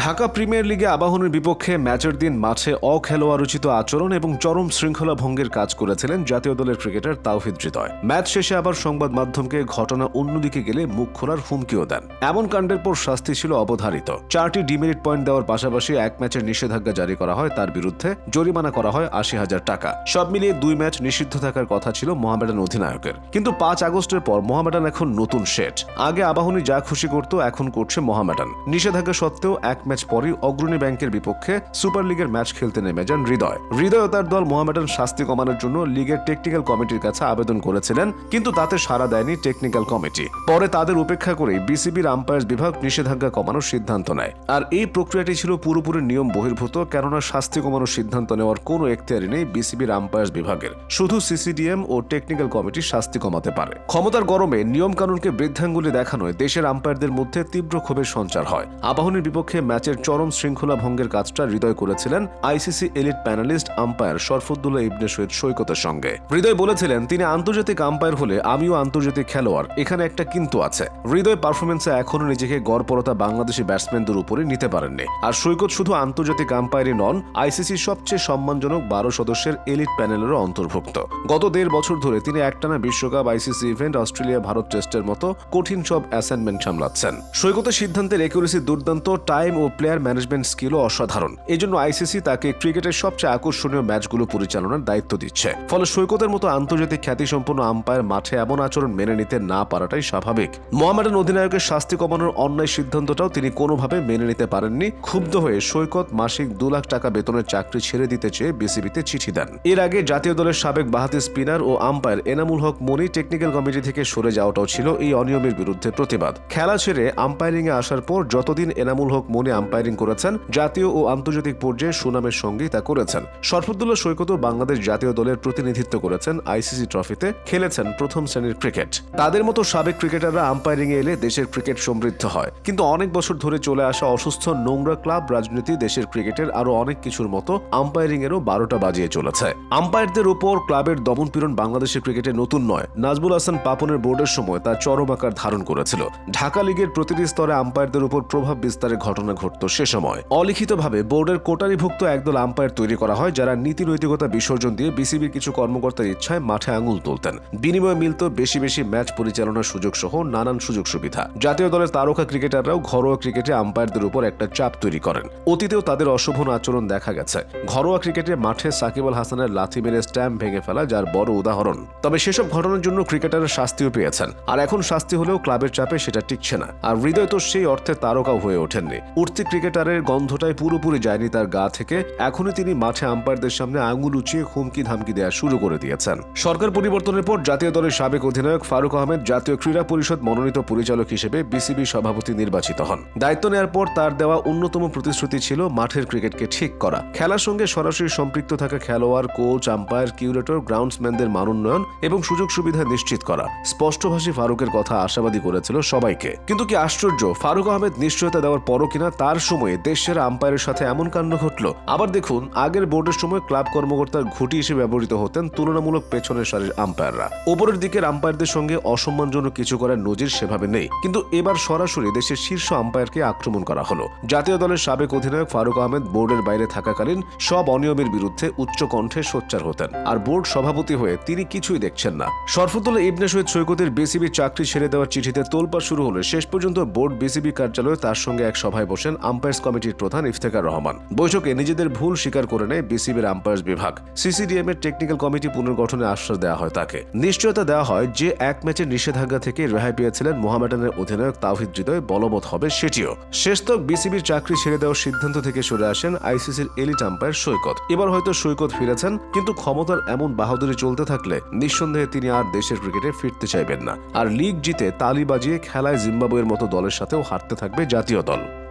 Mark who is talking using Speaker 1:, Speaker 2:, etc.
Speaker 1: Dhaka premier লিগে আবাহনের বিপক্ষে ম্যাচের দিন মাঠে অখেলোয়াড়োচিত আচরণ এবং চরম শৃঙ্খলা ভঙ্গের কাজ করেছিলেন জাতীয় দলের ক্রিকেটার তাওহিদ হৃদয়। ম্যাচ শেষে আবার সংবাদ মাধ্যমকে ঘটনা অন্যদিকে গেলে মুখ খোলার হুমকিও দেন। এমন কাণ্ডের পর শাস্তি ছিল অবধারিত। চারটি ডিমেরিট পয়েন্ট দেওয়ার পাশাপাশি এক ম্যাচের নিষেধাজ্ঞা জারি করা হয়, তার বিরুদ্ধে জরিমানা করা হয় আশি হাজার টাকা। সব মিলিয়ে দুই ম্যাচ নিষিদ্ধ থাকার কথা ছিল মোহামেডান অধিনায়কের। কিন্তু পাঁচ আগস্টের পর মোহামেডান এখন নতুন সেট আগে আবাহনী যা খুশি করত, এখন করছে মোহামেডান। নিষেধাজ্ঞা সত্ত্বেও এক ম্যাচ পরই অগ্রণী ব্যাংকের বিপক্ষে সুপার লিগের ম্যাচ খেলতে নেমে যান হৃদয়। হৃদয় তার দল মোহামেডান শাস্তি কমানোর জন্য লিগের টেকনিক্যাল কমিটির কাছে আবেদন করেছিলেন, কিন্তু তাতে সাড়া দেয়নি টেকনিক্যাল কমিটি পরে তাদের উপেক্ষা করেই বিসিবির আম্পায়ার্স বিভাগ নিষেধাজ্ঞা কমানোর সিদ্ধান্ত নেয়। আর এই প্রক্রিয়াটি ছিল পুরোপুরি নিয়ম বহির্ভূত, কেননা শাস্তি কমানোর সিদ্ধান্ত নেওয়ার কোনো এখতিয়ারি নেই বিসিবির আম্পায়ার্স বিভাগের। শুধু সিসিডিএম ও টেকনিক্যাল কমিটি শাস্তি কমাতে পারে। ক্ষমতার গরমে নিয়ম কানুনকে বৃদ্ধাঙ্গুলি দেখানোয় দেশের আম্পায়ারদের মধ্যে তীব্র ক্ষোভের সঞ্চার হয়। আবাহনীর বিপক্ষে ম্যাচের চরম শৃঙ্খলা ভঙ্গের কাজটা হৃদয় করেছিলেন ICC elite panelist umpire Sharfuddoula Ibne Syed সৈকতের সঙ্গে। হৃদয় বলেছিলেন, তিনি আন্তর্জাতিক আম্পায়ার হলে আমিও আন্তর্জাতিক খেলোয়াড়। এখানে একটা কিন্তু আছে। হৃদয় পারফরমেন্সে এখনও নিজেকে গড়পরতা বাংলাদেশি ব্যাটসম্যানদের উপরে নিতে পারেননি। আর সৈকত শুধু আন্তর্জাতিক আম্পায়ারই নন, আইসিসির সবচেয়ে সম্মানজনক বারো সদস্যের এলিট প্যানেলেরও অন্তর্ভুক্ত। গত দেড় বছর ধরে তিনি একটানা বিশ্বকাপ আইসিসি ইভেন্ট অস্ট্রেলিয়া ভারত টেস্টের মতো কঠিন সব অ্যাসাইনমেন্ট সামলাচ্ছেন। সৈকতের সিদ্ধান্তের একুরেসি দুর্দান্ত টাইম ও প্লেয়ার ম্যানেজমেন্ট স্কিলও অসাধারণ। এই জন্য আইসিসি তাকে ক্রিকেটের সবচেয়ে আকর্ষণীয় ম্যাচগুলো পরিচালনার দায়িত্ব দিচ্ছে। ফলে সৈকতের মতো আন্তর্জাতিক খ্যাতিসম্পন্ন আম্পায়ার মাঠে এমন আচরণ মেনে নিতে না পারাটাই স্বাভাবিক। মোহামেডান অধিনায়কের শাস্তি কমানোর অন্যায় সিদ্ধান্তটাও তিনি কোনোভাবে মেনে নিতে পারেননি। ক্ষুব্ধ হয়ে সৈকত মাসিক দু লাখ টাকা বেতনের চাকরি ছেড়ে দিতে চেয়ে বিসিবিতে চিঠি দেন। এর আগে জাতীয় দলের সাবেক বাহাতি স্পিনার ও umpire Enamul Haque Moni technical committee থেকে সরে যাওয়াটাও ছিল এই অনিয়মের বিরুদ্ধে প্রতিবাদ। খেলা ছেড়ে আম্পায়ারিংয়ে আসার পর যতদিন এনামুল হক মনি আম্পায়ারিং করেছেন, জাতীয় ও আন্তর্জাতিক পর্যায়ে সুনামের সঙ্গেই তা করেছেন। শরফুদ্দুল্লাহ সৈকতও বাংলাদেশ জাতীয় দলের প্রতিনিধিত্ব করেছেন, আইসিসি ট্রফিতে খেলেছেন প্রথম শ্রেণির ক্রিকেট। তাদের মতো সাবেক ক্রিকেটাররা আম্পায়ারিং এলে দেশের ক্রিকেট সমৃদ্ধ হয়। কিন্তু অনেক বছর ধরে চলে আসা অসুস্থ নোংরা ক্লাব রাজনীতি দেশের ক্রিকেটের আরও অনেক কিছুর মতো আম্পায়ারিং এরও বারোটা বাজিয়ে চলেছে। আম্পায়ারদের উপর ক্লাবের দমনপীড়ন বাংলাদেশের ক্রিকেটে নতুন নয়। নাজবুল হাসান পাপনের বোর্ডের সময় তা চরম আকার ধারণ করেছিল। ঢাকা লিগের প্রতিটি স্তরে আম্পায়ারদের উপর প্রভাব বিস্তারের ঘটনা ঘটত সে সময়। অলিখিতভাবে বোর্ডের কোটারিভুক্ত একদল আম্পায়ার তৈরি করা হয়, যারা নীতি নৈতিকতা বিসর্জন দিয়ে বিসিবির কিছু কর্মকর্তার ইচ্ছায় মাঠে আঙুল তুলতেন। বিনিময়ে মিলত বেশি বেশি ম্যাচ পরিচালনার সুযোগ সহ নানান সুযোগ সুবিধা। জাতীয় দলের তারকা ক্রিকেটাররাও ঘরোয়া ক্রিকেটে আম্পায়ারদের উপর একটা চাপ তৈরি করেন। অতীতেও তাদের অশোভন আচরণ দেখা গেছে। ঘরোয়া ক্রিকেটে মাঠে সাকিব আল হাসানের লাথি মেরে স্ট্যাম্প ভেঙে ফেলা যার বড় উদাহরণ। তবে সেসব ঘটনার জন্য ক্রিকেটারের শাস্তিও পেয়েছেন। আর এখন শাস্তি হলেও ক্লাবের চাপে সেটা টিকছে না। আর হৃদয় তো সেই অর্থে তারকাও হয়ে ওঠেননি। উঠতি ক্রিকেটারের গন্ধটাই পুরোপুরি যায়নি তার গা থেকে। এখনই তিনি মাঠে আম্পায়ারদের সামনে আঙুল উঁচিয়ে হুমকি ধামকি দেওয়া শুরু করে দিয়েছেন। সরকার পরিবর্তনের পর জাতীয় দলের সাবেক অধিনায়ক ফারুক আহমেদ জাতীয় ক্রীড়া পরিষদ মনোনীত পরিচালক হিসেবে বিসিবি সভাপতি নির্বাচিত হন। দায়িত্ব নেওয়ার পর তার দেওয়া অন্যতম প্রতিশ্রুতি ছিল মাঠের ক্রিকেটকে ঠিক করা। খেলার সঙ্গে সরাসরি সম্পৃক্ত থাকা খেলোয়াড়, কোচ, আম্পায়ার, কিউরেটর, গ্রাউন্ডসম্যানদের মানোন্নয়ন এবং সুযোগ সুবিধা নিশ্চিত করা। স্পষ্টভাষী ফারুকের কথা আশাবাদী করেছিল সবাইকে। কিন্তু কি আশ্চর্য, ফারুক আহমেদ নিশ্চয়তা দেওয়ার পরও কিনা তার সময়ে দেশের আম্পায়ারের সাথে এমন কাণ্ড ঘটল। আবার দেখুন, আগের বোর্ডের সময় ক্লাব কর্মকর্তার ঘুটি হিসেবে ব্যবহৃত হতেন তুলনামূলক পেছনের সারির আম্পায়াররা। ওপরের দিকের আম্পায়ারদের সঙ্গে অসম্মানজনক কিছু করার নজির সেভাবে নেই। কিন্তু এবার সরাসরি দেশের শীর্ষ আম্পায়ারকে আক্রমণ করা হলো। জাতীয় দলের সাবেক অধিনায়ক ফারুক আহমেদ বোর্ডের বাইরে থাকাকালীন সব অনিয়মের বিরুদ্ধে উচ্চ কণ্ঠে সোচ্চার হতেন। আর বোর্ড সভাপতি হয়ে তিনি কিছুই দেখছেন না। শরফুদ্দুল্লাহ ইবনে সৈয়দ সৈকতের বিসিবি চাকরি ছেড়ে দেওয়ার চিঠিতে তোলপাড় শুরু হলে শেষ পর্যন্ত বোর্ড বিসিবি কার্যালয়ে তার সঙ্গে এক সভায় বসেন আম্পায়ার্স কমিটির প্রধান ইফতেখার রহমান। বৈঠকে নিজেদের ভুল স্বীকার করে নেয় বিসিবির আম্পায়ার্স বিভাগ। সিসিডিএম এর টেকনিক্যাল কমিটি পুনর্গঠনে আশ্বাস দেওয়া হয় তাকে। নিশ্চয়তা দেওয়া হয় যে এক ম্যাচের নিষেধাজ্ঞা থেকে রেহাই পেয়েছিলেন মোহামেডানের অধিনায়ক তাওহিদ হৃদয়, বলবৎ হবে সেটিও। শেষ শেষতক বিসিবির চাকরি ছেড়ে দেওয়ার সিদ্ধান্ত থেকে সরে আসেন আইসিসির এলিট আম্পায়ার সৈকত। এবার হয়তো সৈকত ফিরেছেন, কিন্তু ক্ষমতার এমন বাহাদুরি চলতে থাকলে নিঃসন্দেহে তিনি আর দেশের ক্রিকেটে ফিরতে চাইবেন না। আর লিগ জিতে তালি বাজিয়ে খেলায় জিম্বাবুয়ের মতো দলের সাথেও হারতে থাকবে জাতীয় দল।